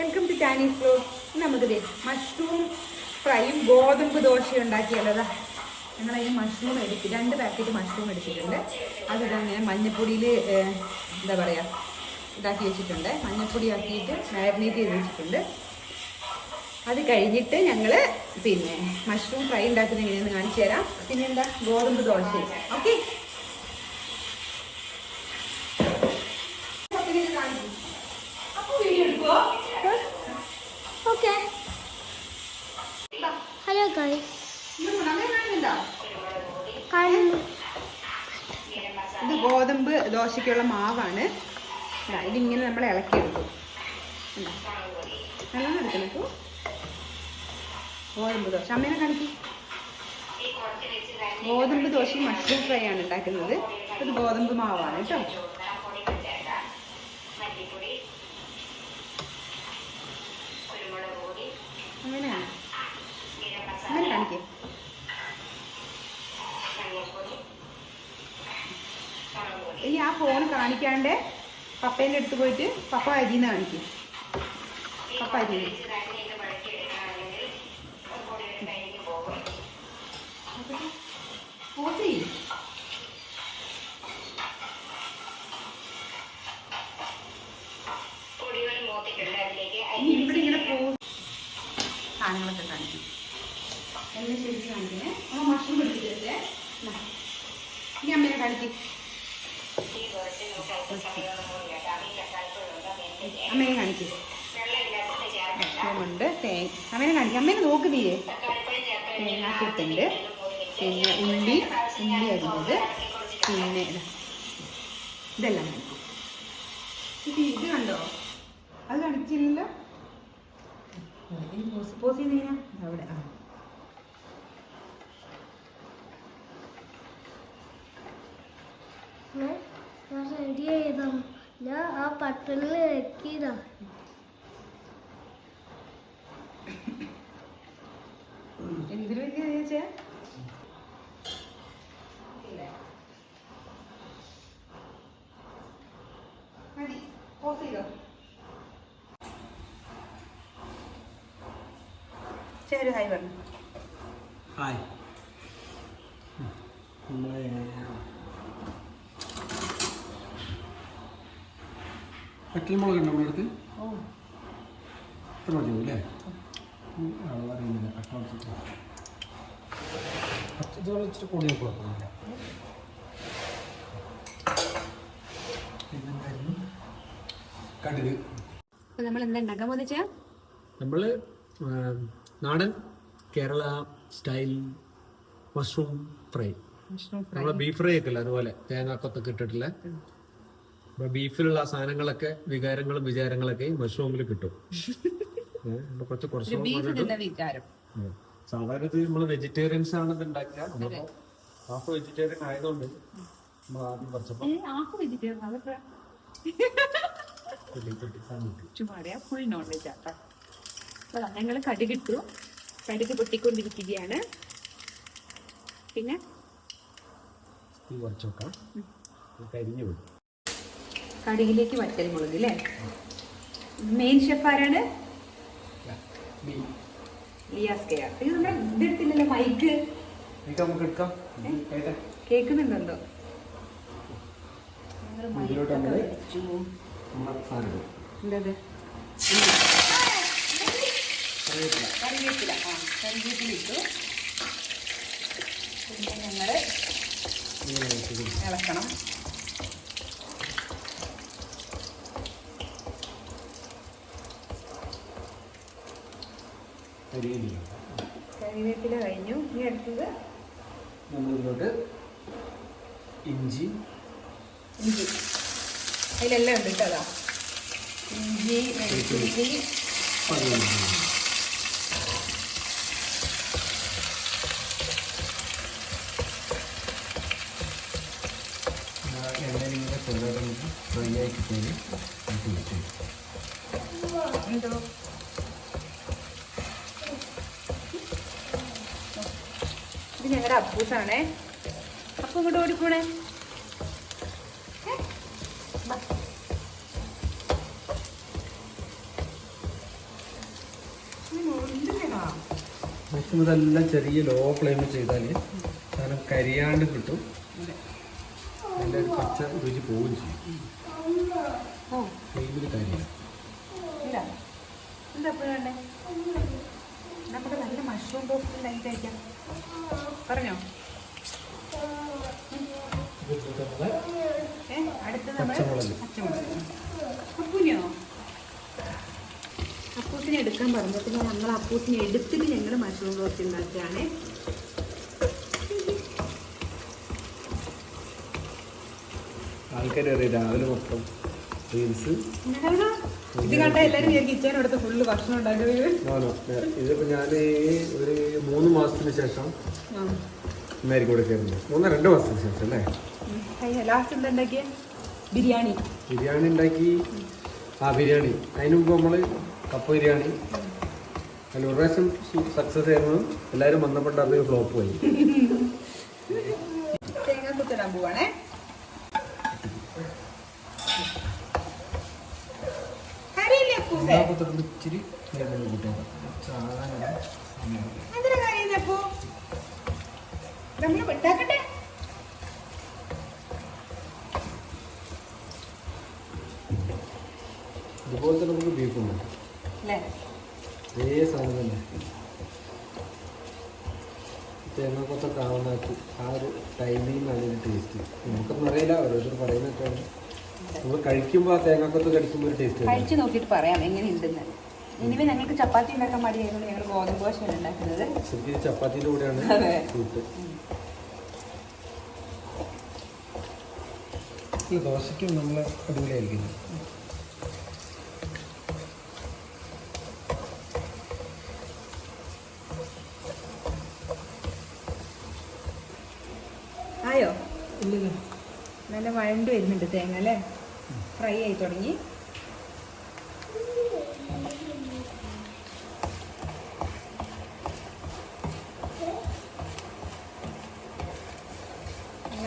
Welcome to Chinese flow നമുക്ക് mushroom ഫ്രൈയും ഗോതമ്പ് ദോശയും ഉണ്ടാക്കിയല്ലതാ ഞങ്ങളതിന് മഷ്റൂം എടുത്ത് രണ്ട് പാക്കറ്റ് മഷ്റൂം എടുത്തിട്ടുണ്ട്. അതിതാ ഞാൻ മഞ്ഞപ്പൊടിയിൽ എന്താ പറയുക ഇതാക്കി വെച്ചിട്ടുണ്ട്. മഞ്ഞപ്പൊടി ആക്കിയിട്ട് മാരിനേറ്റ് ചെയ്ത് വെച്ചിട്ടുണ്ട്. അത് കഴിഞ്ഞിട്ട് ഞങ്ങൾ പിന്നെ മഷ്റൂം ഫ്രൈ ഉണ്ടാക്കുന്നത് എങ്ങനെയാണെന്ന് കാണിച്ചു തരാം. പിന്നെന്താ? ഗോതമ്പ് ദോശയും. ഓക്കെ അപ്പോൾ വീഡിയോ എടുക്കുമോ ഓക്കെ ഹലോ ഗൈസ് കാണുന്നു ഇത് ഗോതമ്പ് ദോശയ്ക്കുള്ള മാവാണ്. ഇതാ, ഇതിങ്ങനെ നമ്മൾ ഇളക്കിയെടുക്കും. നല്ലോണം എടുക്കണം ഇപ്പോൾ ഗോതമ്പ് ദോശ. അമ്മേനെ കാണിക്കും. ഗോതമ്പ് ദോശയും മഷ്റൂം ഫ്രൈ ആണ് ഉണ്ടാക്കുന്നത്. ഇത് ഗോതമ്പ് മാവാണ് കേട്ടോ അങ്ങനെയാണ് അങ്ങനെ കാണിക്കേ ഈ ആ ഫോൺ കാണിക്കാണ്ട് പപ്പേന്റെ അടുത്ത് പോയിട്ട് പപ്പ അരിന്ന് കാണിക്കും. പപ്പ അരിന്ന് പോസ് ചെയ്യ്. ഇനി ഇവിടെ ഇങ്ങനെ പോ സാധനങ്ങളൊക്കെ കാണിക്കും എല്ലാം ശരിക്കും കാണിക്കണേ അമ്മ മഷ്റൂം എടുത്തിട്ട് ഇനി അമ്മേനെ കാണിക്കും അമ്മേനെ കാണിക്കും മഷ്റൂമുണ്ട് തേങ്ങ അമ്മേനെ കാണിക്കും അമ്മേനെ നോക്കുന്നില്ലേ തേങ്ങാക്കൊത്തുണ്ട് പിന്നെ ഉള്ളി ഉള്ളി അരിഞ്ഞത്. പിന്നെ ഇതാ. ഇതെല്ലാം കാണിക്കും ഇത് ഇത് കണ്ടോ? അത് കാണിച്ചില്ലല്ലോ? പോസ് ചെയ്യുന്ന അവിടെ ആ. റെഡി ചെയ്താ ഞാൻ ആ പട്ടണിൽ വെക്കിയതാ എന്തിനു വലിയ ചോദിച്ചാ? മതി പോസ് ചെയ്തോ? ശരി ഹായ് പറഞ്ഞു. ഹായ് നമ്മളെ നമ്മുടെ അടുത്ത്? ഇത് ഇച്ചിരി കൂടി കുഴപ്പമില്ല പിന്നെന്തായിരുന്നു? കടുക്. നമ്മൾ എന്താ ഉണ്ടാക്കാൻ പോകുന്ന ചെയ്യാം? നമ്മൾ നാടൻ കേരള സ്റ്റൈൽ മഷ്റൂം ഫ്രൈ. നമ്മളെ ബീഫ് ഫ്രൈ ഒക്കെ ഇല്ല അതുപോലെ തേങ്ങാക്കൊത്തൊക്കെ ഇട്ടിട്ടില്ല? അപ്പൊ ബീഫിലുള്ള ആ സാധനങ്ങളൊക്കെ വികാരങ്ങളും വിചാരങ്ങളൊക്കെ ഈ മഷ്റൂമിൽ കിട്ടും. കുറച്ച് കുറച്ച് വികാരം. സാധാരണ നമ്മൾ വെജിറ്റേറിയൻസ് ആണ് ഇത് ഉണ്ടാക്കുക. നമ്മളിപ്പോ ഹാഫ് വെജിറ്റേറിയൻ ആയതുകൊണ്ട് നമ്മൾ ആദ്യം കുറച്ചപ്പോ ഹാഫ് വെജിറ്റേറിയൻ അതൊക്കെ. ചുമ്മാറിയാ ഫുൾ നോൺ വെജ് ആട്ടോ അപ്പൊ ഞങ്ങൾ കടുകിട്ടു കടുക് പൊട്ടിക്കൊണ്ടിരിക്കുകയാണ്. പിന്നെ? കരിഞ്ഞു വിടും കടുകിലേക്ക് വറ്റൽ മുളക് അല്ലേ മെയിൻ ഷെഫ് ആരാണ്? ലിയാസ് കെ ആർ ഇത് നമ്മുടെ ഇതെടുത്തില്ലല്ലോ മൈക്ക് നമുക്ക് എടുക്കാം. കേൾക്കുന്നുണ്ടോ എന്തത് കറിവേപ്പില. ആ കറിവേപ്പില ഇട്ടു. പിന്നെ ഞങ്ങൾ. ഇളക്കണം. കരിയില. കറിവേപ്പില കഴിഞ്ഞു. ഇനി അടുത്തത്? നമ്മളിതിലോട്ട് ഇഞ്ചി. ഇഞ്ചി. അതിലെല്ലാം ഉണ്ട് കേട്ടോ ഇഞ്ചി വെളുത്തുള്ളി. ഇങ്ങനെ ചെറുതായിട്ട് ഫ്രൈ ആക്കി തരും. നമുക്ക് വെച്ച് ഇത് ഞങ്ങളുടെ അപ്പൂസാണേ. അപ്പൊ ഇങ്ങോട്ട് ഓടിക്കൂണേ ഇതെല്ലാം ചെറിയ ലോ ഫ്ലെയിമിൽ ചെയ്താൽ സാധനം കരിയാണ്ട് കിട്ടും. അതിന്റെ ഒരു പച്ച രുചി പോവുകയും ചെയ്യും. ഫ്ലെയിമിൽ കരിയില്ല എന്താ നമുക്ക് നല്ല മഷ്റൂം ടോസ്റ്റ് ഉണ്ടാക്കി കഴിക്കാം. പറഞ്ഞോ? അടുത്ത് നമ്മൾ പച്ചമുളക്. പച്ചമുളക്. അപ്പൂനെയോ അപ്പൂസിനെ എടുക്കാൻ പറഞ്ഞപ്പോൾ ഞങ്ങൾ അപ്പൂസിനെ എടുത്തിട്ട് ഞങ്ങൾ മഷ്റൂം ടോസ്റ്റ് ഉണ്ടാക്കിയാണ് ആൾക്കാർ അറിയാം രാവിലെ മൊത്തം. റീൽസ് ഞങ്ങളാ ഇത് കണ്ട എല്ലാവരും ഞാൻ കിച്ചൺ എടുത്ത് ഫുള്ള് ഭക്ഷണം ഉണ്ടാക്കുന്നത് ആണോ? ഇതിപ്പോൾ ഞാൻ ഒരു മൂന്ന് മാസത്തിന് ശേഷം ഇന്നായിരിക്കും ഇവിടെ കയറുന്നത് മൂന്ന് രണ്ട് മാസത്തിന് ശേഷം അല്ലേ? ലാസ്റ്റ് എന്താ ഉണ്ടാക്കിയ? ബിരിയാണി. ബിരിയാണി ഉണ്ടാക്കി. ആ ബിരിയാണി. അതിന് മുമ്പ് നമ്മൾ കപ്പ ബിരിയാണി. അതിൽ ഒരു പ്രാവശ്യം സക്സസ് ആയിരുന്നു. എല്ലാവരും വന്നപ്പോൾ അത് ഫ്ലോപ്പ് പോയി തേങ്ങ കുത്തിടാൻ പോവാണേ. അപ്പൂസേ ഇച്ചിരി കൂട്ടിയാൽ സാധാരണ എന്തിനാ കറിയുന്നേ അപ്പൂ? നമ്മൾ ഉണ്ടാക്കട്ടെ ഇതുപോലെ തന്നെ നമുക്ക് ബീഫ് ഉണ്ട് അല്ലേ? അതേ സാധനം തന്നെ. തേങ്ങാക്കൊത്തൊക്കെ ആവുന്ന ആ ഒരു ടൈമിങ് അതിന്റെ ടേസ്റ്റ് നമുക്കൊന്നും അറിയില്ല ഓരോരുത്തർ പറയുന്നൊക്കെയാണ് കഴിക്കുമ്പോൾ തേങ്ങാക്കൊത്ത് കടിക്കുമ്പോൾ ഒരു ടേസ്റ്റ് കഴിച്ചു നോക്കിയിട്ട് പറയാം എങ്ങനെയുണ്ടെന്ന്. ഇനിമേ ഞങ്ങൾക്ക് ചപ്പാത്തി ഉണ്ടാക്കാൻ മടിയായിരുന്നു ഞങ്ങൾ ഗോതമ്പ് ദോശയാണ് ഉണ്ടാക്കുന്നത്. ചപ്പാത്തിന്റെ കൂടെയാണ് ദോശയ്ക്കും നമ്മൾ അടിപൊളിയായിരിക്കും നല്ല വഴണ്ട് വരുന്നുണ്ട് തേങ്ങ അല്ലേ? ഫ്രൈ ആയി തുടങ്ങി.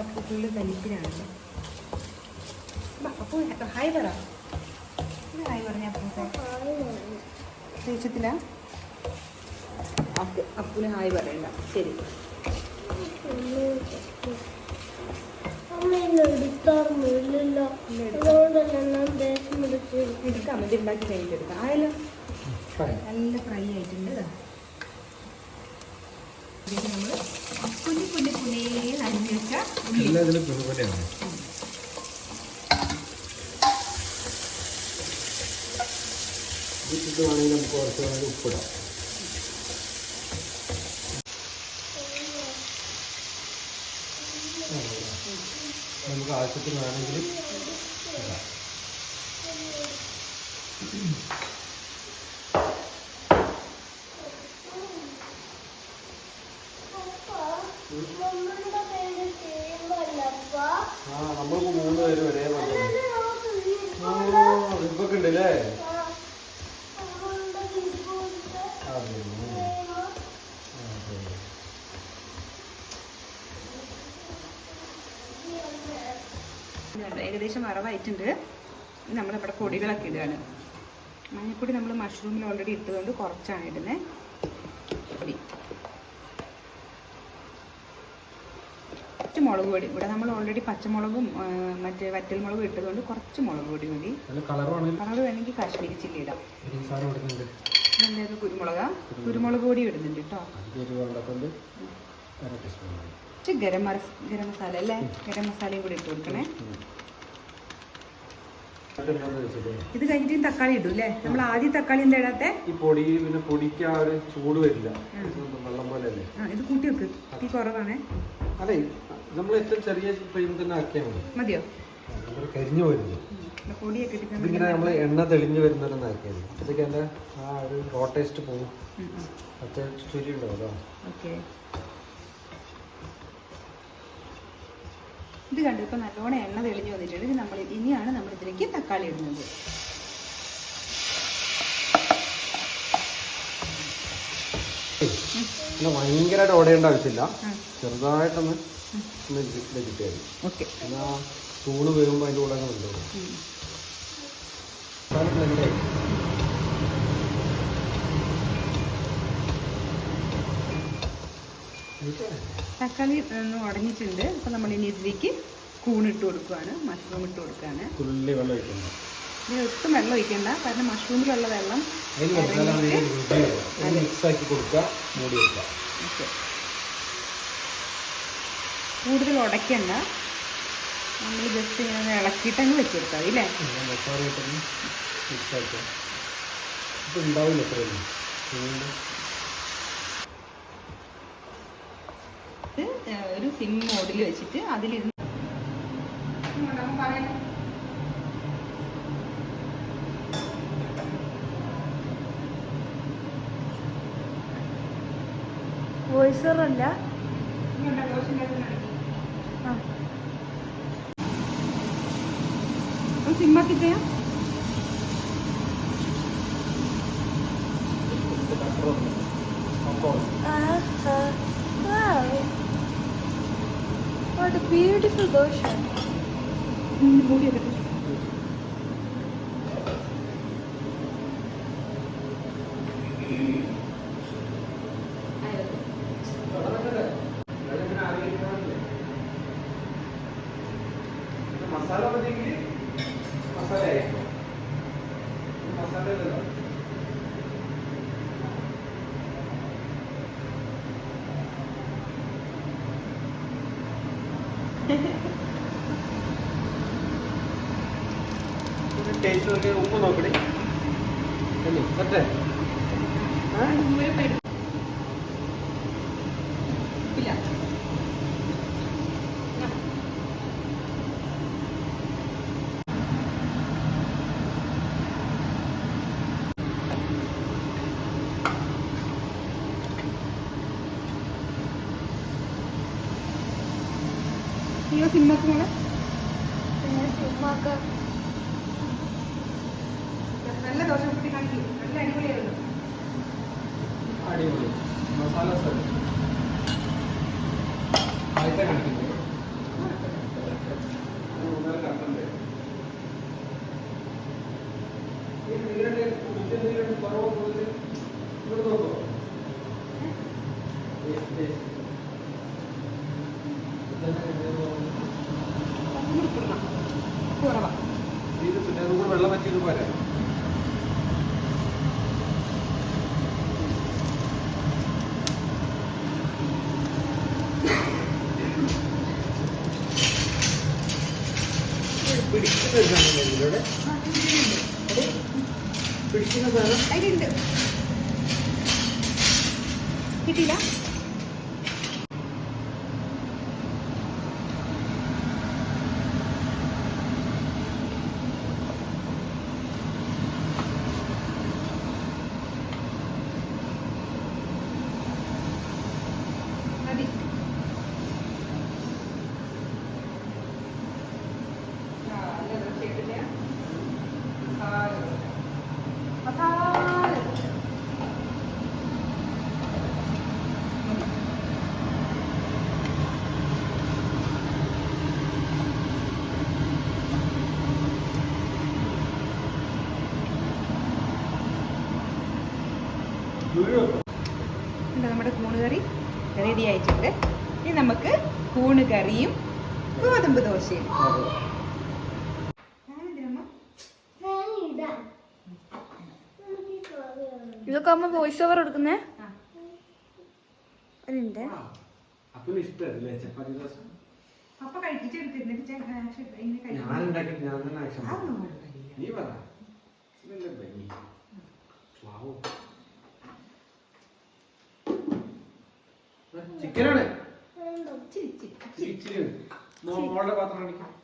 അപ്പോൾ ഫുള്ള് വലിപ്പിനാണല്ലോ അപ്പോൾ ഹായ് പറ. ഹായ് പറഞ്ഞ അപ്പോൾ അപ്പു അപ്പൂന് ഹായ് പറയണ്ട. ശരി. എടുക്കാം ഇത് ഉണ്ടാക്കി കഴിഞ്ഞിട്ട് എടുക്കാം. ആയാലോ? നല്ല ഫ്രൈ ആയിട്ടുണ്ട് നമ്മൾ കുഞ്ഞി കുഞ്ഞി കുഞ്ഞേ അരിഞ്ഞ് ഇത് വേണമെങ്കിൽ നമുക്ക് കുറച്ച് വേണമെങ്കിൽ ഉപ്പിടാം. നമുക്ക് ആവശ്യത്തിന് വേണമെങ്കിൽ ഇടാം മമ്മയുടെ പേര് ചെയ്യുമ്പല്ലപ്പാ ആ നമ്മൾക്ക് മൂന്ന് പേര് ഒരേ പോലെ ഇപ്പൊക്കെ ഉണ്ട് അല്ലേ നമ്മളുടെ വിഭവത്തെ അതെ അതെ ഇതുണ്ട്. ഏകദേശം വറവായിട്ടുണ്ട് നമ്മളിവിടെ പൊടികളൊക്കെ ഇടുകയാണ്. മഞ്ഞപ്പൊടി നമ്മൾ മഷ്റൂമിൽ ഓൾറെഡി ഇട്ടതുകൊണ്ട് കുറച്ചാണ് ഇടുന്നത് പൊടി. കുറച്ച് മുളക് പൊടി. ഇവിടെ നമ്മൾ ഓൾറെഡി പച്ചമുളകും മറ്റേ വറ്റൽമുളകും ഇട്ടതുകൊണ്ട് കുറച്ച് മുളക് പൊടി മതി. കളർ വേണമെങ്കിൽ കാശ്മീരി ചില്ലി ഇടാം. എന്തായാലും കുരുമുളകാ? കുരുമുളക്. പൊടി ഇടുന്നുണ്ട് കേട്ടോ. കുറച്ച് ഗരം മര ഗരം മസാല അല്ലേ? ഗരം മസാലയും കൂടി ഇട്ട് കൊടുക്കണേ. ഇത് കഴിഞ്ഞിട്ട് തക്കാളി ഇടും അല്ലേ? നമ്മൾ ആദ്യം തക്കാളി എന്താ ഇടാത്തെ? ഈ പൊടി പിന്നെ പൊടിക്ക് ആ ഒരു ചൂട് വരില്ല. വെള്ളം പോലെ അല്ലേ ഇത് കൂട്ടി വെക്ക്. തീ കുറവാണേ. അതെ നമ്മൾ ഏറ്റവും ചെറിയ തന്നെ ആക്കിയാൽ മതി. മതിയോ? കരിഞ്ഞു പൊടിയൊക്കെ നമ്മൾ എണ്ണ തെളിഞ്ഞു വരുന്നവരൊന്നും ആക്കിയാൽ മതി. അതൊക്കെ എന്റെ ആ ഒരു റോ ടേസ്റ്റ് പോകും ചുരി ഉണ്ടാവും ഓക്കെ. ഇത് കണ്ടു ഇപ്പം നല്ലോണം എണ്ണ തെളിഞ്ഞു വന്നിട്ടുണ്ട്. നമ്മൾ ഇനിയാണ് നമ്മൾ ഇതിലേക്ക് തക്കാളി ഇടുന്നത്. പിന്നെ ഭയങ്കരമായിട്ട് ഓടേണ്ട ആവശ്യമില്ല. ചെറുതായിട്ടൊന്ന് കിട്ടിയാൽ മതി. ഓക്കെ. പിന്നെ ആ ചൂട് വരുമ്പോൾ അതിന്റെ കൂടെ അങ്ങ് സാധനം blend ആയി. തക്കാളി ഒന്ന് ഉടഞ്ഞിട്ടുണ്ട്. അപ്പോൾ നമ്മൾ ഇനി ഇതിലേക്ക് കൂണിട്ട് കൊടുക്കുകയാണ് മഷ്റൂം ഇട്ട് കൊടുക്കുകയാണ് തുള്ളി വെള്ളം ഒഴിക്കണം ഇനി ഒട്ടും വെള്ളം ഒഴിക്കണ്ട. കാരണം മഷ്റൂമിലുള്ള വെള്ളം മിക്സാക്കി കൊടുക്കുക മൂടി വെക്കുക. കൂടുതൽ ഉടയ്ക്കണ്ട. നമ്മൾ ജസ്റ്റ് ഇങ്ങനെ ഇളക്കിയിട്ട് അങ്ങ് വെച്ചെടുത്താൽ മതി അല്ലേ? ഇപ്പം ഉണ്ടാവില്ല ഒരു സിം മോഡിൽ വെച്ചിട്ട് അതിലിരുന്ന് വോയിസർ അല്ല? What a beautiful ocean. മൂടിയൊക്കെ ടേസ്റ്റ് നോക്കി ഉപ്പ് നോക്കണേ അല്ലേ പറ്റേ സിമ്മക്ക് മോളെ പിന്നെ ചുമ്മാക്ക നല്ല ദോശ കൂട്ടി കാണിക്കും നല്ല അടിപൊളിയായിരുന്നു. അടിപൊളി. മസാല ആദ്യത്തെ കുടിച്ച നീരുടെ കുറവ് ഇവിടെ നോക്കോ Taste, taste. ഇതെന്താ ഇത് തോന്നുന്നു? കുറവാ ഇത് പിന്നെ അതും കൂടെ വെള്ളം പറ്റിയത് പോരാ പിടിക്കുന്ന ഒരു ഇതിലൂടെ പിടിക്കുന്ന സാധനം. കിട്ടിയില്ല മതി ആ, നല്ല ദോശയിട്ടില്ലേ? മസാല ദോശ. മസാല ദോശ. ഉണ്ട് നമ്മുടെ കൂണ് കറി റെഡി ആയിട്ടുണ്ട് ഇനി നമുക്ക് കൂണ് കറിയും ഗോതമ്പ് ദോശയും ആ, എന്തിനമ്മ? ഇതൊക്കെ അമ്മ വോയിസ് ഓവർ കൊടുക്കുന്നേ ആ. അതിന്റെ അപ്പൊ ഇഷ്ടമല്ലേ ചപ്പാത്തി ദോശ പപ്പ കഴിപ്പിച്ചെടുത്തിരുന്നിട്ട് ചെ- ആ, ശരി, ഇങ്ങനെ കഴിക്കും. ഞാൻ ഉണ്ടാക്കിയിട്ട് ഞാൻ തന്നെ ആക്ഷൻ അതൊന്നും വേണ്ടില്ല. നീ പറ ഇതല്ലേ ഭംഗി വാവോ ചിക്കനാണ് ഇച്ചിരി, ഇച്ചിരി. ഇച്ചിരി വോയിസ് ഓവർ കൊടുക്കുന്നേ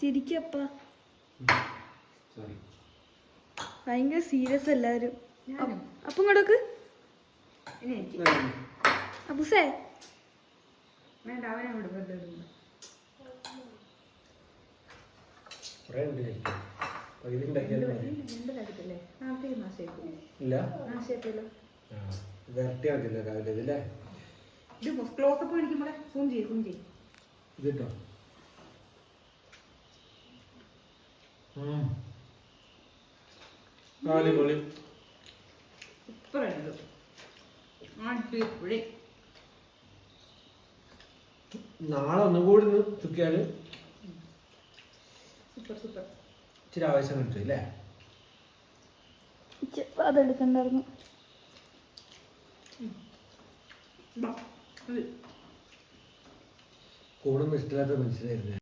ചിരിക്കപ്പ സോറി ഭയങ്കര സീരിയസ് എല്ലാവരും. ഞാനും. അപ്പം ഇങ്ങോട്ടേക്ക് അബുസേ. വേണ്ട അവനെ വിടും വെറുതെ വിടും. കുറേ ഉണ്ട് കഴിക്കാൻ. പകുതി ഉണ്ടാക്കിയാലും മതി. രണ്ട് കാര്യത്തില്ലേ നാളത്തേക്ക് നാശമായിപ്പോയി ഇല്ല? നാശമായിപ്പോയല്ലോ ആ വരട്ടിയാൽ മതിയല്ലോ രാവിലെ ഇതില്ലേ ഇത് ക്ലോസപ്പ് കാണിക്കുമ്പോഴേ സൂം ചെയ്യും സൂം ചെയ്യും ഇത് കേട്ടോ അടിപൊളി. നാളെ ഒന്നും കൂടി സൂപ്പർ സൂപ്പർ. ഇച്ചിരി ആവേശം കിട്ടും അല്ലേ അതെടുക്കണ്ടായിരുന്നു. കൂടൊന്നും ഇഷ്ടമില്ലാത്ത മനുഷ്യനായിരുന്നു